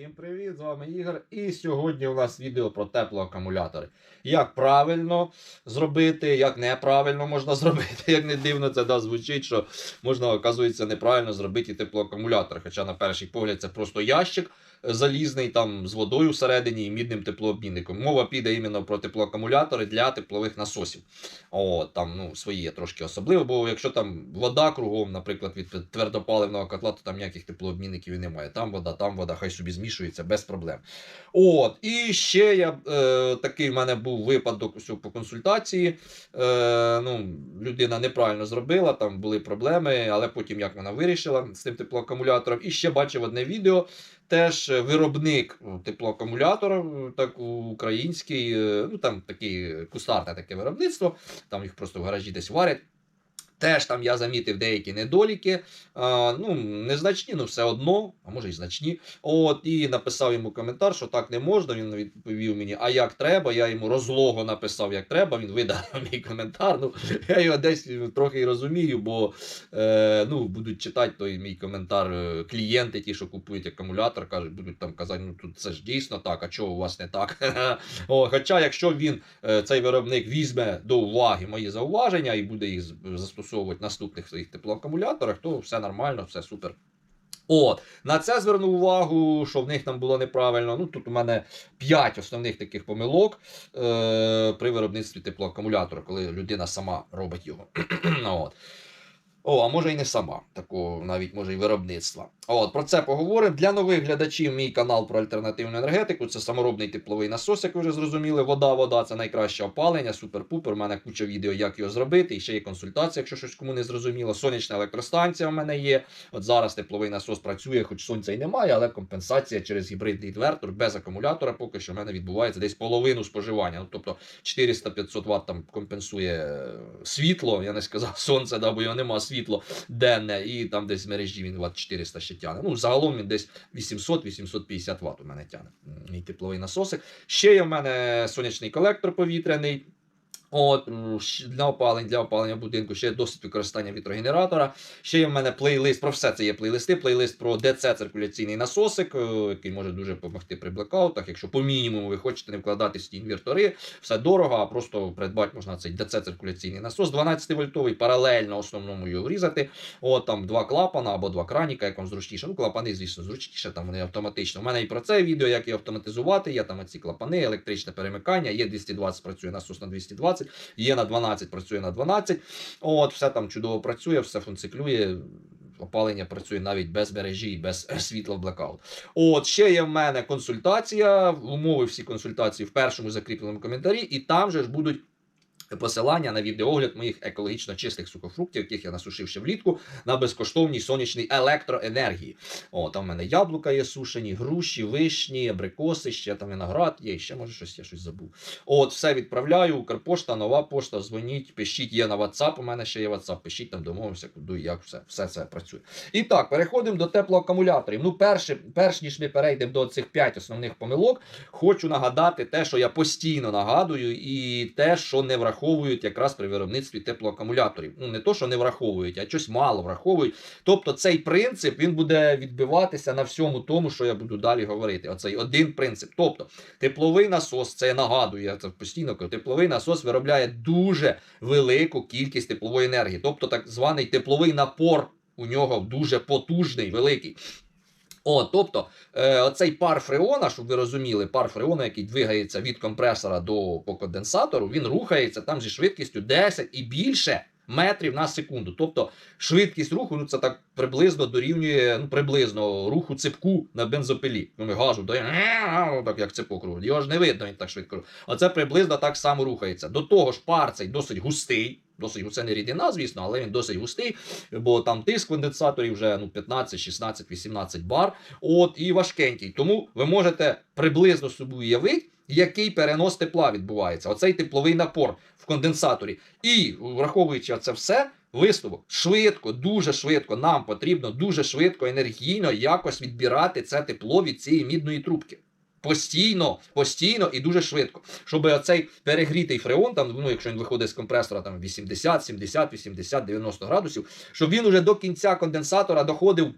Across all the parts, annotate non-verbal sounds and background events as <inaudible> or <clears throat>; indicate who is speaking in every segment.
Speaker 1: Всім привіт! З вами Ігор. І сьогодні у нас відео про теплоакумулятори. Як правильно зробити, як неправильно можна <laughs> зробити. Як не дивно це да, звучить, що можна, оказується, неправильно зробити теплоакумулятор. Хоча, на перший погляд, це просто ящик залізний там з водою всередині і мідним теплообмінником. Мова піде іменно про теплоакумулятори для теплових насосів. О, там ну, свої є трошки особливо, бо якщо там вода кругом, наприклад, від твердопаливного котла, то там ніяких теплообмінників і немає. Там вода, там вода, хай собі змішується без проблем. От, і ще я е, такий в мене був випадок по консультації. Е, ну, людина неправильно зробила, там були проблеми, але потім як вона вирішила з тим теплоакумулятором. І ще бачив одне відео. Теж виробник ну, теплоакумулятора, так український, е, ну там такий кустарне таке виробництво, там їх просто в гаражі десь варять. Теж там я замітив деякі недоліки, а, ну, незначні, ну все одно, а може й значні. От, І написав йому коментар, що так не можна. Він відповів мені, а як треба. Я йому розлого написав, як треба. Він видав <laughs> мій коментар. Ну, Я його десь трохи розумію, бо е, ну, будуть читати той мій коментар е, клієнти, ті, що купують акумулятор, кажуть, будуть там казати, ну тут це ж дійсно так, а чого у вас не так? <laughs> О, Хоча, якщо він, е, цей виробник, візьме до уваги мої зауваження і буде їх з- застосовувати наступних своїх теплоакумуляторах, то все нормально, все супер. От, на це звернув увагу, що в них там було неправильно. Ну, тут у мене 5 основних таких помилок е, при виробництві теплоакумулятора, коли людина сама робить його. <clears throat> От. О, а може і не сама, такого навіть може і виробництва. От, про це поговоримо. Для нових глядачів мій канал про альтернативну енергетику. Це саморобний тепловий насос, як ви вже зрозуміли. Вода, вода це найкраще опалення, супер-пупер. У мене куча відео, як його зробити. І ще є консультація, якщо щось кому не зрозуміло. Сонячна електростанція в мене є. От зараз тепловий насос працює, хоч сонця й немає, але компенсація через гібридний інвертор без акумулятора поки що в мене відбувається десь половину споживання. Ну, тобто 400-500 Вт там компенсує е, світло. Я не сказав <laughs> сонце, да, бо його нема світло денне, і там десь в мережі він Вт 400 ще тягне. Ну, загалом він десь 800-850 Вт у мене тягне. м, Мій тепловий насосик. Ще є в мене сонячний колектор повітряний. От, для опалень, для опалення будинку, ще досить використання вітрогенератора. Ще є в мене плейлист, про все це є плейлисти. Плейлист про ДЦ циркуляційний насосик, е, який може дуже допомогти при блекаутах. Якщо по мінімуму ви хочете не вкладатись ті інвертори, все дорого, а просто придбати можна цей ДЦ циркуляційний насос. 12 вольтовий, паралельно основному його врізати. От там два клапана або два краніка, як вам зручніше. Ну, клапани, звісно, зручніше, там вони автоматично. У мене і про це відео, як її автоматизувати. Є там ці клапани, електричне перемикання, є 220, працює насос на 220, є на 12, працює на 12. От, все там чудово працює, все функціклює. Опалення працює навіть без мережі і без світла в блекаут. От ще є в мене консультація. Умови всі консультації в першому закріпленому коментарі, і там же ж будуть. Посилання на відеогляд моїх екологічно чистих сухофруктів, яких я насушив ще влітку на безкоштовній сонячній електроенергії. О, там в мене яблука є сушені, груші, вишні, абрикоси, ще там виноград є, ще може щось я щось забув. От, все відправляю. Укрпошта, нова пошта, дзвоніть, пишіть, є на WhatsApp, у мене ще є WhatsApp, пишіть там, домовимося, куди як все, все це працює. І так, переходимо до теплоакумуляторів. Ну, перше, перш ніж ми перейдемо до цих 5 основних помилок, хочу нагадати те, що я постійно нагадую, і те, що не враховують якраз при виробництві теплоакумуляторів. Ну, не то, що не враховують, а щось мало враховують. Тобто цей принцип він буде відбиватися на всьому тому, що я буду далі говорити. Оцей один принцип. Тобто, тепловий насос, це я нагадую, я це постійно кажу, тепловий насос виробляє дуже велику кількість теплової енергії, тобто так званий тепловий напор у нього дуже потужний, великий. О, тобто, е, оцей пар фреона, щоб ви розуміли, пар фреона, який двигається від компресора до по конденсатору, він рухається там зі швидкістю 10 і більше метрів на секунду. Тобто швидкість руху ну, це так приблизно дорівнює ну, приблизно руху цепку на бензопилі. Ну, газу дає, так як цепок рухає. Його ж не видно, він так швидко. Оце приблизно так само рухається. До того ж, пар цей досить густий. Досить гу- не рідина, звісно, але він досить густий, бо там тиск конденсаторів вже ну, 15, 16, 18 бар. От і важкенький. Тому ви можете приблизно собі уявити, який перенос тепла відбувається. Оцей тепловий напор в конденсаторі. І враховуючи це все. Висновок швидко, дуже швидко. Нам потрібно дуже швидко, енергійно якось відбирати це тепло від цієї мідної трубки. Постійно, постійно і дуже швидко. Щоб оцей перегрітий фреон, там, ну, якщо він виходить з компресора там 80, 70, 80, 90 градусів, щоб він уже до кінця конденсатора доходив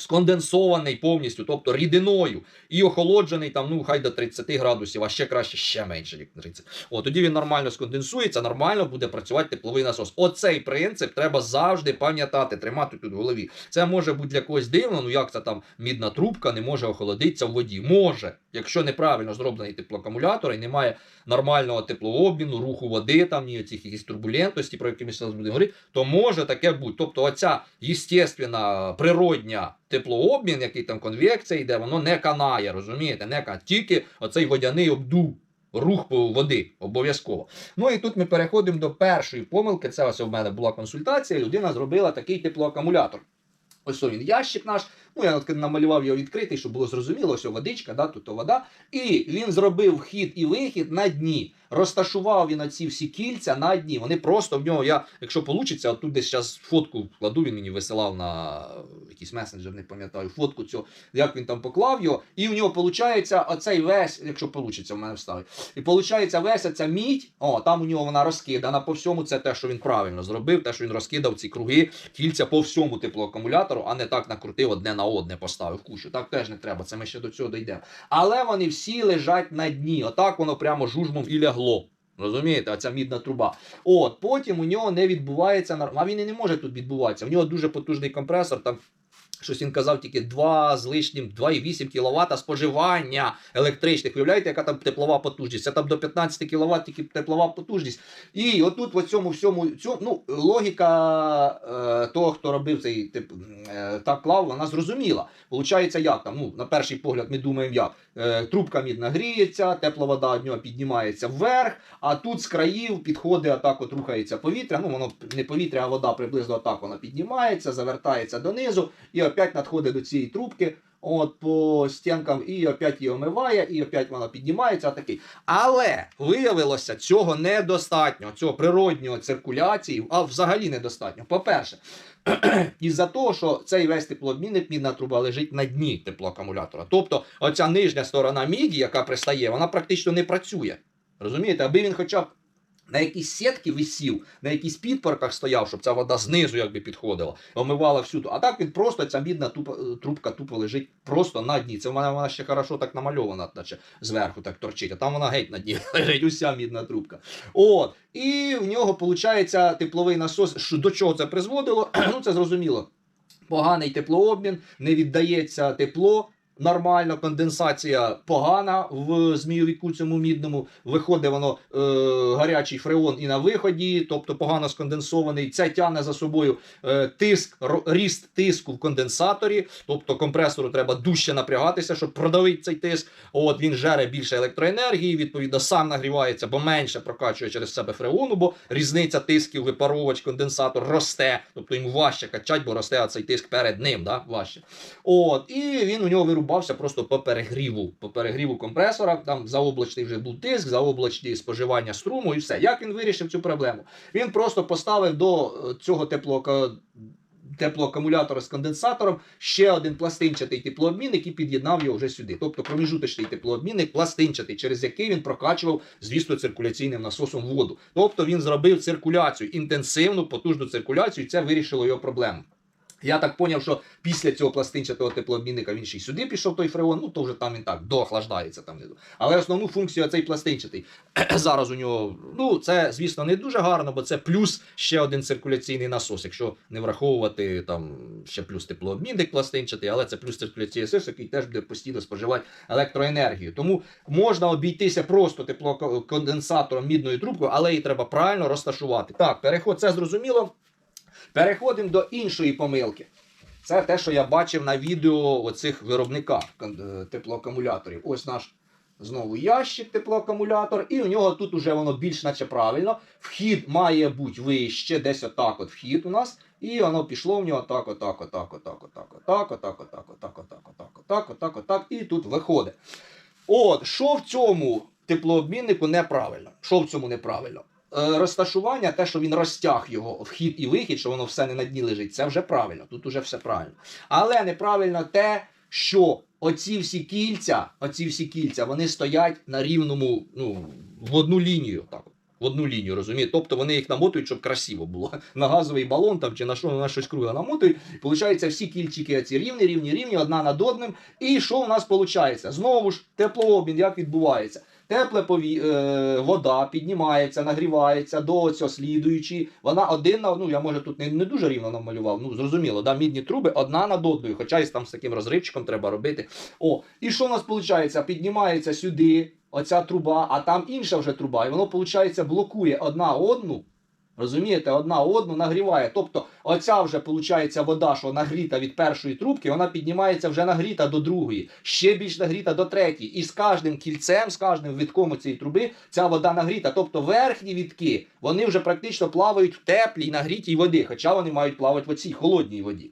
Speaker 1: сконденсований повністю, тобто рідиною, і охолоджений там, ну хай до 30 градусів, а ще краще, ще менше, як 30. О, тоді він нормально сконденсується, нормально буде працювати тепловий насос. Оцей принцип треба завжди пам'ятати, тримати тут в голові. Це може бути для когось дивно, ну як це там мідна трубка не може охолодитися в воді. Може, якщо неправильно зроблений теплоакумулятор і немає нормального теплообміну, руху води, там ні цих якісь турбулентності, про які ми зараз будемо говорити, то може таке бути. Тобто, оця естественна, природня теплообмін, який там конвекція йде, воно не канає, розумієте? Не канає. Тільки оцей водяний обдув. Рух води обов'язково. Ну і тут ми переходимо до першої помилки. Це ось у мене була консультація. Людина зробила такий теплоакумулятор. Ось він ящик наш. Ну, я намалював його відкритий, щоб було зрозуміло, ось водичка, да, тут то вода. І він зробив вхід і вихід на дні. Розташував він оці всі кільця на дні. Вони просто в нього, я, якщо вийде, тут десь зараз фотку вкладу, він мені висилав на якийсь месенджер, не пам'ятаю, фотку цього, як він там поклав його. І в нього виходить оцей весь, якщо вийде, в мене вставить. І виходить весь ця мідь, о, там у нього вона розкидана по всьому. Це те, що він правильно зробив, те, що він розкидав ці круги, кільця по всьому теплоакумулятору, а не так накрутив одне на одне, поставив кучу. Так теж не треба, це ми ще до цього дійдемо. Але вони всі лежать на дні. Отак воно прямо жужмом і лягло. Розумієте, оця мідна труба. От, потім у нього не відбувається А він і не може тут відбуватися. У нього дуже потужний компресор, там щось він казав тільки 2 з лишнім 2,8 кВт споживання електричних. Уявляєте, яка там теплова потужність? Це там до 15 кВт тільки теплова потужність. І отут в цьому всьому цьому, ну, логіка е, того, хто робив цей тип е, так клав, вона зрозуміла. Получається, як там? Ну, на перший погляд, ми думаємо, як трубка мідна гріється, тепла вода від нього піднімається вверх, а тут з країв підходить отак, от рухається повітря. Ну, воно не повітря, а вода приблизно отак вона піднімається, завертається донизу і опять надходить до цієї трубки. От по стінкам і опять її омиває, і опять вона піднімається. Такий. Але виявилося, цього недостатньо, цього природнього циркуляції, а взагалі недостатньо. По-перше, <clears throat> із-за того, що цей весь теплообмінник, мідна труба лежить на дні теплоакумулятора. Тобто, оця нижня сторона міді, яка пристає, вона практично не працює. Розумієте, аби він хоча б на якісь сітки висів, на якісь підпорках стояв, щоб ця вода знизу якби підходила, омивала всюди. А так він просто ця мідна тупа, трубка тупо лежить просто на дні. Це вона, вона ще хорошо так намальована, наче зверху так торчить, а там вона геть на дні <laughs> лежить уся мідна трубка. От. І в нього виходить тепловий насос. Що, до чого це призводило? <clears throat> ну це зрозуміло. Поганий теплообмін, не віддається тепло. Нормально, конденсація погана в змійовіку цьому мідному. Виходить воно е, гарячий фреон і на виході, тобто погано сконденсований. Це тягне за собою е, тиск, ріст тиску в конденсаторі. Тобто компресору треба дужче напрягатися, щоб продавити цей тиск. От він жере більше електроенергії, відповідно, сам нагрівається, бо менше прокачує через себе фреону, бо різниця тисків, випаровувач, конденсатор росте. Тобто йому важче качати, бо росте цей тиск перед ним, да? важче. От, і він у нього вирубався просто по перегріву. По перегріву компресора. Там заоблачний вже був тиск, заоблачні споживання струму і все. Як він вирішив цю проблему? Він просто поставив до е, цього теплоакумулятора з конденсатором ще один пластинчатий теплообмінник і під'єднав його вже сюди. Тобто проміжуточний теплообмінник пластинчатий, через який він прокачував, звісно, циркуляційним насосом воду. Тобто він зробив циркуляцію, інтенсивну, потужну циркуляцію, і це вирішило його проблему. Я так поняв, що після цього пластинчатого теплообмінника він ще й сюди пішов той фреон, ну то вже там він так доохлаждається там внизу. Але основну функцію цей пластинчатий <clears throat> зараз у нього, ну це звісно не дуже гарно, бо це плюс ще один циркуляційний насос, якщо не враховувати там ще плюс теплообмінник пластинчатий, але це плюс циркуляційний насос, який теж буде постійно споживати електроенергію. Тому можна обійтися просто теплоконденсатором мідною трубкою, але її треба правильно розташувати. Так, переход це зрозуміло. Переходимо до іншої помилки. Це те, що я бачив на відео оцих виробника е, теплоакумуляторів. Ось наш знову ящик теплоакумулятор, і у нього тут уже воно більш наче правильно. Вхід має бути вище, десь отак от вхід у нас. І воно пішло в нього так, отак, отак, отак, отак, отак, отак, отак, отак, отак, отак, отак, отак, отак, і тут виходить. От, що в цьому теплообміннику неправильно? Що в цьому неправильно? Е, розташування, те, що він розтяг його вхід і вихід, що воно все не на дні лежить, це вже правильно. Тут уже все правильно. Але неправильно те, що оці всі кільця, оці всі кільця, вони стоять на рівному, ну, в одну лінію. Так. в одну лінію, розумієте? Тобто вони їх намотують, щоб красиво було. <laughs> На газовий балон там чи на що на щось кругле намотують. Получається, всі кільчики ці рівні, рівні, рівні, одна над одним. І що в нас виходить? Знову ж теплообмін, як відбувається? Тепле пові... е, вода піднімається, нагрівається до цього слідуючі. Вона один на одну, я може тут не, не дуже рівно намалював. Ну зрозуміло, да? мідні труби одна над одною, хоча і там з таким розривчиком треба робити. О, і що у нас виходить? Піднімається сюди оця труба, а там інша вже труба, і воно, виходить, блокує одна одну. Розумієте, одна одну нагріває. Тобто, оця вже виходить вода, що нагріта від першої трубки, вона піднімається вже нагріта до другої, ще більш нагріта до третьої. І з кожним кільцем, з кожним витком цієї труби, ця вода нагріта. Тобто верхні вітки, вони вже практично плавають в теплій нагрітій воді, хоча вони мають плавати в оцій холодній воді.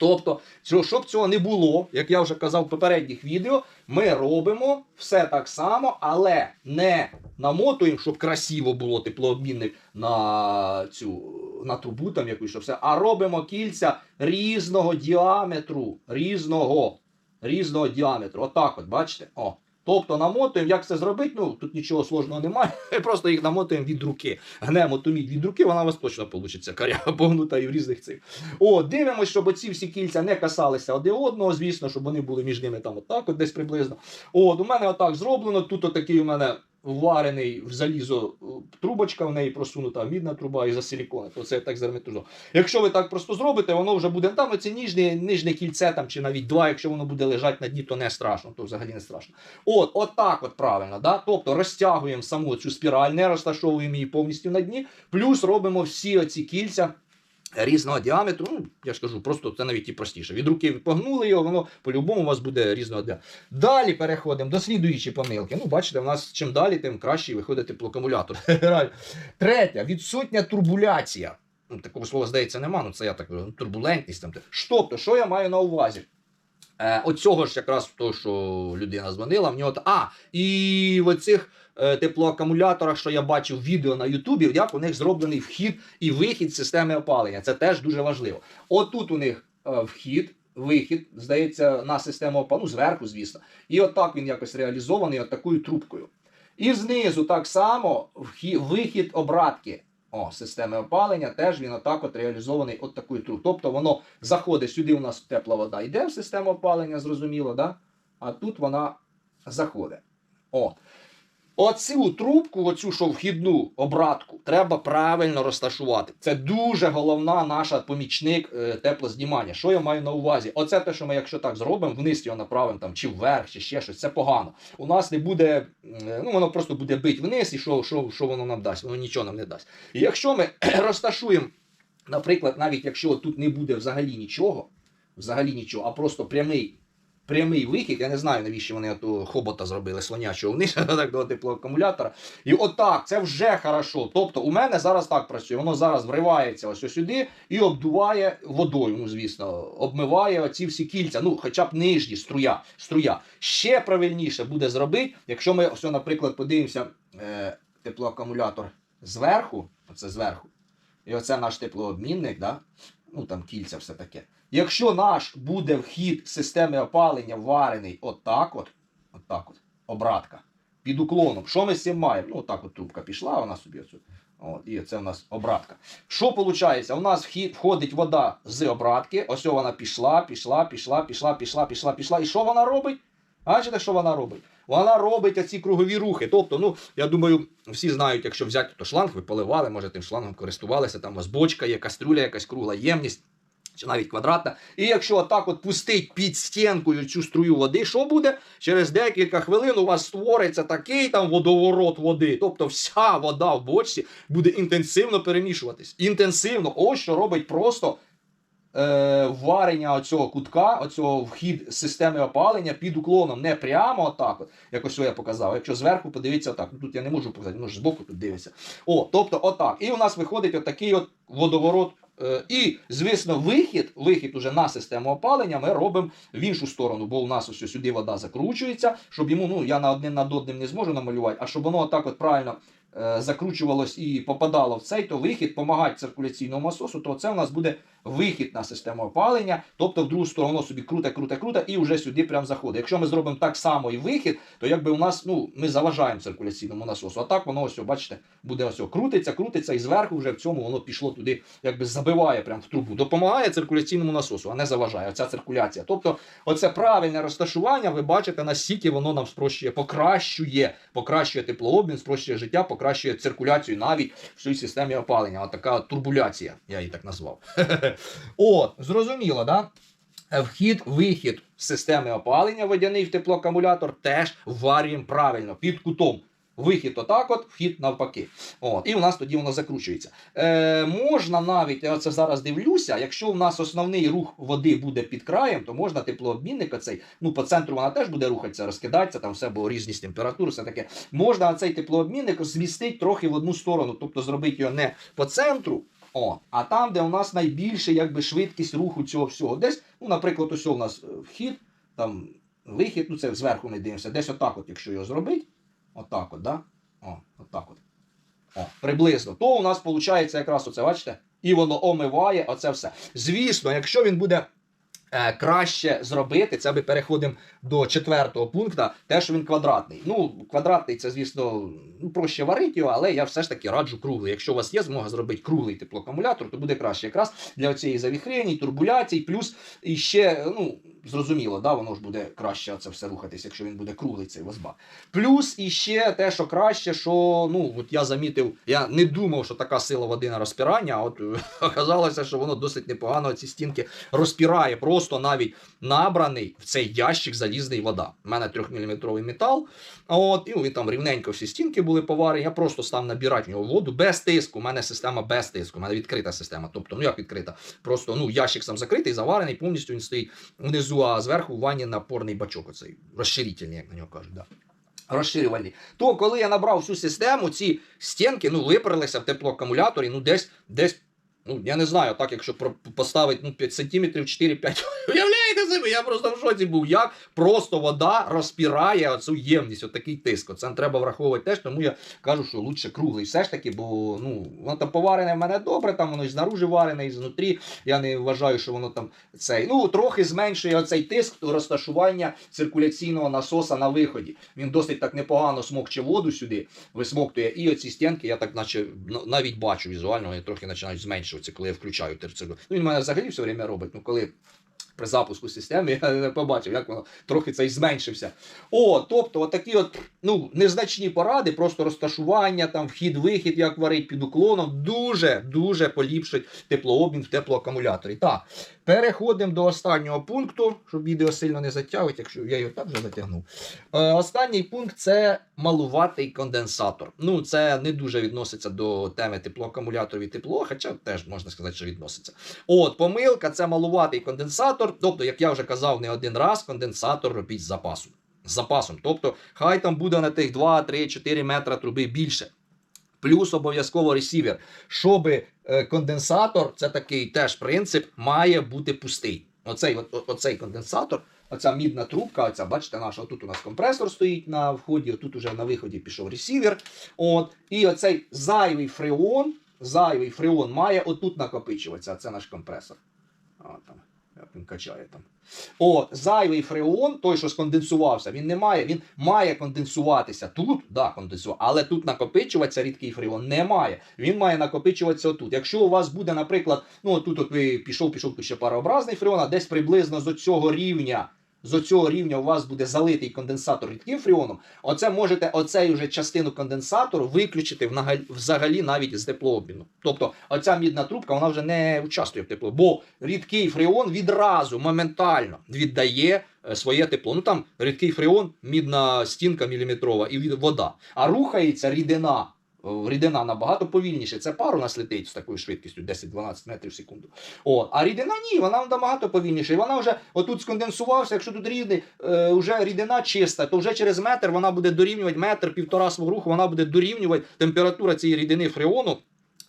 Speaker 1: Тобто, щоб цього не було, як я вже казав в попередніх відео, ми робимо все так само, але не намотуємо, щоб красиво було теплообмінник на цю на трубу там якусь, щоб все, а робимо кільця різного діаметру, різного, різного діаметру. Отак, от, бачите? О. Тобто намотуємо, як це зробити, ну тут нічого сложного немає, <laughs> просто їх намотуємо від руки. Гнемо ту мідь від руки, вона у вас точно вийде каряга <laughs> погнута і в різних цих. О, дивимось, щоб оці всі кільця не касалися один одного, звісно, щоб вони були між ними там отак, от десь приблизно. От, у мене отак зроблено. Тут отакий у мене варений в залізо е, трубочка, в неї просунута мідна труба і за силікон. То це так зарметужу. Якщо ви так просто зробите, воно вже буде там оце ніжне, нижнє кільце там, чи навіть два, якщо воно буде лежати на дні, то не страшно, то взагалі не страшно. От, от так от правильно. Да? Тобто розтягуємо саму цю спіраль, не розташовуємо її повністю на дні, плюс робимо всі оці кільця. Різного діаметру, ну я ж кажу, просто це навіть і простіше. Від руки погнули його, воно по-любому у вас буде різного діаметру. Далі переходимо до слідуючої помилки. Ну, бачите, в нас чим далі, тим краще виходить теплоакумулятор. <laughs> Третя відсутня турбуляція. Ну, такого слова, здається, нема. Ну, це я так кажу, ну, турбулентність там. Тобто, що я маю на увазі? Е, оцього ж якраз то, що людина дзвонила, в нього. А, і в оцих теплоакумуляторах, що я бачив відео на Ютубі, як у них зроблений вхід і вихід з системи опалення. Це теж дуже важливо. Отут у них е, вхід. Вихід, здається, на систему опалення, ну, зверху, звісно. І отак він якось реалізований от такою трубкою. І знизу так само вихід обратки. О, системи опалення теж він отак от реалізований от такою трубкою. Тобто воно заходить сюди, у нас тепла вода йде в систему опалення, зрозуміло, да? а тут вона заходить. О. Оцю трубку, оцю що вхідну обратку, треба правильно розташувати. Це дуже головна наша помічник е, теплознімання. Що я маю на увазі? Оце те, що ми, якщо так зробимо, вниз його направимо там, чи вверх, чи ще щось, це погано. У нас не буде, е, ну воно просто буде бити вниз, і що, що, що воно нам дасть? Воно нічого нам не дасть. І якщо ми <clears throat> розташуємо, наприклад, навіть якщо тут не буде взагалі нічого, взагалі нічого, а просто прямий. Прямий вихід, я не знаю, навіщо вони ту хобота зробили слонячого вниз <laughs> так до теплоакумулятора. І отак, це вже хорошо. Тобто, у мене зараз так працює. Воно зараз вривається ось сюди і обдуває водою. Ну, звісно, обмиває оці всі кільця. Ну, хоча б нижні струя. струя. Ще правильніше буде зробити, якщо ми ось, наприклад, подивимося е, теплоакумулятор зверху, оце зверху, і оце наш теплообмінник, да? ну там кільця все таке. Якщо наш буде вхід системи опалення варений отак от, отак от, обратка, під уклоном, що ми з цим маємо? Ну, отак от трубка пішла, вона собі оцю. От, і це у нас обратка. Що виходить? У нас вхід, входить вода з обратки, ось вона пішла, пішла, пішла, пішла, пішла, пішла, пішла. І що вона робить? Бачите, що вона робить? Вона робить оці кругові рухи. Тобто, ну, я думаю, всі знають, якщо взяти то шланг, ви поливали, може тим шлангом користувалися, там у вас бочка є, кастрюля, якась кругла ємність. Чи навіть квадратна. І якщо отак от пустить під стінкою цю струю води, що буде? Через декілька хвилин у вас створиться такий там водоворот води. Тобто вся вода в бочці буде інтенсивно перемішуватись. Інтенсивно. Ось що робить просто е, варення оцього кутка, оцього вхід системи опалення під уклоном. Не прямо отак, от, як ось я показав. Якщо зверху подивіться отак. Тут я не можу показати, ж збоку тут дивиться. О, тобто отак. І у нас виходить отакий от водоворот. Е, І, звісно, вихід, вихід уже на систему опалення ми робимо в іншу сторону, бо у нас ось сюди вода закручується, щоб йому, ну я на одним над одним не зможу намалювати, а щоб воно отак от правильно закручувалось і попадало в цей, то вихід, помагати циркуляційному насосу, то це у нас буде вихід на систему опалення, тобто в другу сторону собі круте, круте, круте, і вже сюди прям заходить. Якщо ми зробимо так само і вихід, то якби у нас ну ми заважаємо циркуляційному насосу. А так воно ось, бачите, буде ось крутиться, крутиться, і зверху вже в цьому воно пішло туди, якби забиває прям в трубу. Допомагає циркуляційному насосу, а не заважає. Оця циркуляція. Тобто, оце правильне розташування, ви бачите, наскільки воно нам спрощує, покращує, покращує теплообмін, спрощує життя, покращує циркуляцію навіть в цій системі опалення. От така турбуляція, я її так назвав. <laughs> О, зрозуміло, да? Е, Вхід, вихід системи опалення водяний в теплоакумулятор теж варюємо правильно під кутом. Вихід отак, от, вхід навпаки. От, і у нас тоді воно закручується. Е, можна навіть, я це зараз дивлюся, якщо у нас основний рух води буде під краєм, то можна теплообмінник оцей, ну по центру вона теж буде рухатися, розкидатися, там все, бо різність температури, все таке. Можна цей теплообмінник змістити трохи в одну сторону, тобто зробити його не по центру, о, а там, де у нас найбільше якби, швидкість руху цього всього. Десь, ну, наприклад, ось у нас е, вхід, там вихід, ну це зверху ми дивимося, десь отак, от, якщо його зробити, отак от, да? О, отак от. О, приблизно. То у нас виходить якраз оце, бачите? І воно омиває оце все. Звісно, якщо він буде е, краще зробити, це ми переходимо до четвертого пункту, те, що він квадратний. Ну, квадратний це, звісно, проще варити його, але я все ж таки раджу круглий. Якщо у вас є змога зробити круглий теплоакумулятор, то буде краще. Якраз для цієї завіхрені, турбуляцій, плюс і ще, ну, зрозуміло, да, воно ж буде краще це все рухатись, якщо він буде круглий цей возбак. Плюс і ще те, що краще, що ну от я замітив, я не думав, що така сила води на розпірання, а от е, <laughs> оказалося, що воно досить непогано ці стінки розпірає. Просто навіть набраний в цей ящик залізний вода. У мене 3-мм метал. От, і він там рівненько всі стінки були поварені. Я просто став набирати в нього воду без тиску. У мене система без тиску, у мене відкрита система. Тобто, ну як відкрита? Просто ну, ящик сам закритий, заварений, повністю він стоїть внизу, а зверху в ванні напорний бачок. Оцей розширительний, як на нього кажуть. Да. Розширювальний. То коли я набрав всю систему, ці стінки ну, виперлися в теплоакумуляторі, ну десь, десь, ну я не знаю, так якщо поставити ну, 5 сантиметрів 4-5. <laughs> Уявляєте себе, я просто в шоці був. Як просто вода розпірає оцю ємність, отакий тиск. Це треба враховувати теж, тому я кажу, що лучше круглий все ж таки, бо ну, воно там поварене в мене добре, там воно і знаружи варене, і знутрі. Я не вважаю, що воно там цей. Ну, трохи зменшує оцей тиск розташування циркуляційного насоса на виході. Він досить так непогано смокче воду сюди, висмоктує. І оці стінки, я так наче ну, навіть бачу візуально, вони трохи починають зменшуватися, коли я включаю терцину. Ну, він мене взагалі все время робить. Ну, коли при запуску системи <laughs> я не побачив, як воно трохи цей зменшився. О, тобто, отакі от ну, незначні поради, просто розташування, там вхід-вихід, як варить під уклоном, дуже дуже поліпшить теплообмін в теплоакумуляторі. Так, переходимо до останнього пункту, щоб відео сильно не затягувати, якщо я його так вже затягнув. Е, останній пункт це малуватий конденсатор. Ну, це не дуже відноситься до теми теплоакумуляторів і тепло, хоча теж можна сказати, що відноситься. От, помилка це малуватий конденсатор. Тобто, як я вже казав не один раз, конденсатор робіть з запасу. З запасом. Тобто, хай там буде на тих 2, 3, 4 метра труби більше. Плюс обов'язково ресівер. Щоб е, конденсатор, це такий теж принцип, має бути пустий. Оцей, о- оцей конденсатор, оця мідна трубка, оця, бачите, наша, тут у нас компресор стоїть на вході, тут уже на виході пішов ресівер. От, і оцей зайвий фреон, зайвий фреон має отут накопичуватися. Це наш компресор. А, там, він качає там. От, зайвий фреон, той, що сконденсувався, він не має, він має конденсуватися тут, да, конденсува, але тут накопичуватися рідкий фреон не має. Він має накопичуватися отут. Якщо у вас буде, наприклад, ну тут от ви пішов, пішов тут ще парообразний фреон, а десь приблизно з цього рівня. З цього рівня у вас буде залитий конденсатор рідким фреоном. Оце можете оцей уже частину конденсатору виключити взагалі навіть з теплообміну. Тобто оця мідна трубка вона вже не участвує в тепло, бо рідкий фреон відразу моментально віддає е, своє тепло. Ну там рідкий фреон, мідна стінка міліметрова і вода. А рухається рідина. Рідина набагато повільніше. Це пар у нас летить з такою швидкістю 10-12 метрів в секунду. От. А рідина ні, вона набагато повільніше. І вона вже отут сконденсувався. Якщо тут рідний, е, вже рідина чиста, то вже через метр вона буде дорівнювати метр, півтора свого руху, вона буде дорівнювати температура цієї рідини фреону.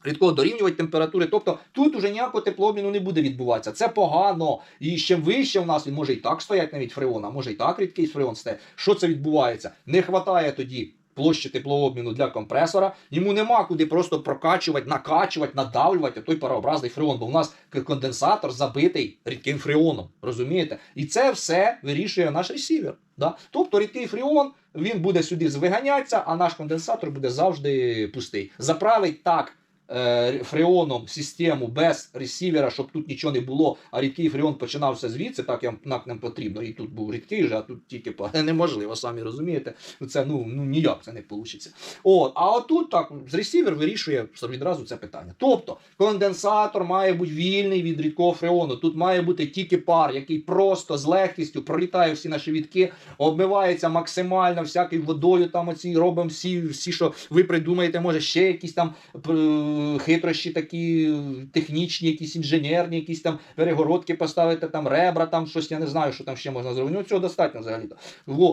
Speaker 1: Рідкого дорівнювати температури. Тобто тут уже ніякого теплообміну не буде відбуватися. Це погано. І чим вище в нас він може і так стоять навіть фреон, а може і так рідкий фреон стає. Що це відбувається? Не вистачає тоді площі теплообміну для компресора. Йому нема куди просто прокачувати, накачувати, надавлювати той парообразний фреон, бо в нас конденсатор забитий рідким фреоном. Розумієте? І це все вирішує наш ресівер. Да? Тобто рідкий фреон він буде сюди звиганятися, а наш конденсатор буде завжди пустий. Заправить так. Е, Фреоном систему без ресівера, щоб тут нічого не було, а рідкий фреон починався звідси, так як нам- нам потрібно. І тут був рідкий же, а тут тільки <laughs> неможливо, самі розумієте. Ну, Це ну, ну ніяк це не вийде. От, а отут так з ресівер вирішує відразу це питання. Тобто конденсатор має бути вільний від рідкого фреону. Тут має бути тільки пар, який просто з легкістю пролітає всі наші відки, обмивається максимально всякою водою. Там оці робимо всі, всі, що ви придумаєте, може ще якісь там е, хитрощі такі технічні, якісь інженерні, якісь там перегородки поставити, там ребра, там щось, я не знаю, що там ще можна зробити. Ну, цього достатньо взагалі-то.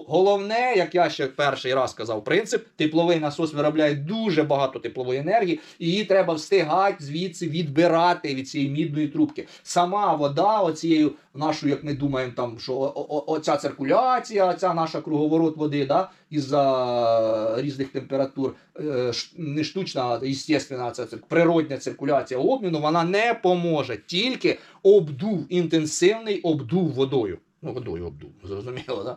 Speaker 1: Головне, як я ще перший раз казав, принцип, тепловий насос виробляє дуже багато теплової енергії, і її треба встигати звідси відбирати від цієї мідної трубки. Сама вода, оцією нашою, як ми думаємо, там що оця циркуляція, оця наша круговорот води, да, із-за різних температур, е, не штучна, а естественна, цир- природня циркуляція обміну, вона не поможе. Тільки обдув, інтенсивний обдув водою. Ну, водою обдув, <laughs> зрозуміло, да?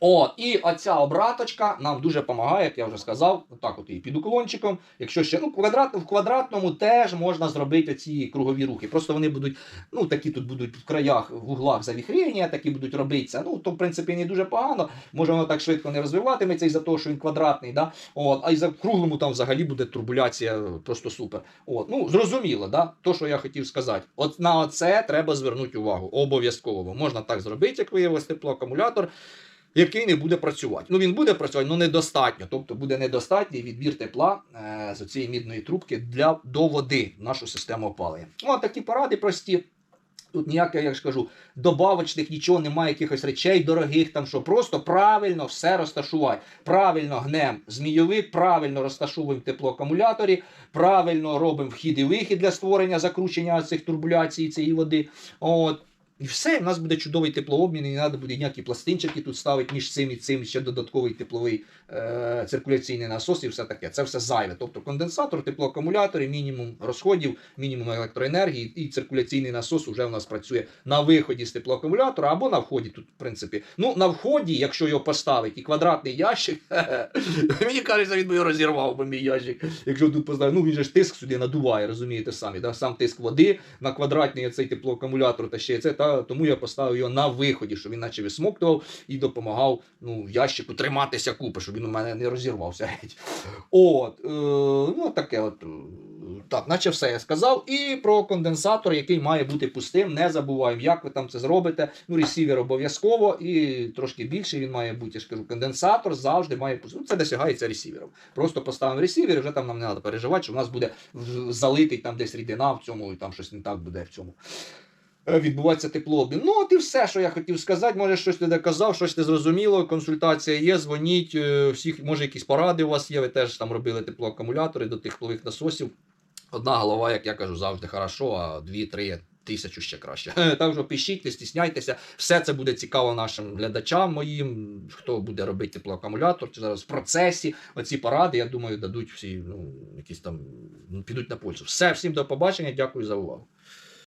Speaker 1: О, і оця обраточка нам дуже допомагає, як я вже сказав, так от і під уклончиком. Якщо ще ну, квадрат, в квадратному теж можна зробити ці кругові рухи. Просто вони будуть, ну такі тут будуть в краях, в углах завіхрення, такі будуть робитися. Ну, то, в принципі, не дуже погано. Може, воно так швидко не розвиватиметься із-за того, що він квадратний, да? От, а із за круглому там взагалі буде турбуляція просто супер. От, ну, зрозуміло, да? то, що я хотів сказати. От на оце треба звернути увагу. Обов'язково. Можна так зробити, як виявилось теплоакумулятор який не буде працювати. Ну він буде працювати, але недостатньо. Тобто буде недостатній відбір тепла е, з цієї мідної трубки для до води в нашу систему опалення. Ну, такі поради прості. Тут ніяких, як ж кажу, добавочних нічого немає, якихось речей дорогих, там що просто правильно все розташувати. Правильно гнем змійовик, правильно розташовуємо теплоакумуляторі, правильно робимо вхід і вихід для створення закручення цих турбуляцій цієї води. От. І все, в нас буде чудовий теплообмін, і не треба буде ніякі пластинчики тут ставити між цим і цим, ще додатковий тепловий е- циркуляційний насос і все таке. Це все зайве. Тобто конденсатор, теплоакумулятори, мінімум розходів, мінімум електроенергії, і циркуляційний насос вже у нас працює на виході з теплоакумулятора або на вході. Тут, в принципі, ну на вході, якщо його поставити, і квадратний ящик, <laughs> мені кажеться, він би його розірвав би мій ящик. Якщо тут поставити, ну він же ж тиск сюди надуває, розумієте самі. Сам тиск води на квадратний цей теплоакумулятор та ще це. Тому я поставив його на виході, щоб він наче висмоктував і допомагав ну, ящику триматися купи, щоб він у мене не розірвався. От, е, ну таке от. Так, наче все я сказав. І про конденсатор, який має бути пустим. Не забуваємо, як ви там це зробите. Ну, ресівер обов'язково і трошки більше він має бути. Я ж кажу, конденсатор завжди має пустим. Ну, це досягається ресівером. Просто поставимо ресівер, і вже там нам не треба переживати, що в нас буде залитий там десь рідина в цьому, і там щось не так буде в цьому. Е, Відбувається теплообмін. Ну, от і все, що я хотів сказати. Може, щось не доказав, щось не зрозуміло. Консультація є, дзвоніть. е, Всіх, може, якісь поради у вас є. Ви теж там робили теплоакумулятори до тих теплових насосів. Одна голова, як я кажу, завжди хорошо, а дві-три тисячу ще краще. Так що пишіть, не стісняйтеся. Все це буде цікаво нашим глядачам моїм, хто буде робити теплоакумулятор, чи зараз в процесі. Оці поради, я думаю, дадуть всі, ну, якісь там, підуть на пользу. Все, всім до побачення, дякую за увагу.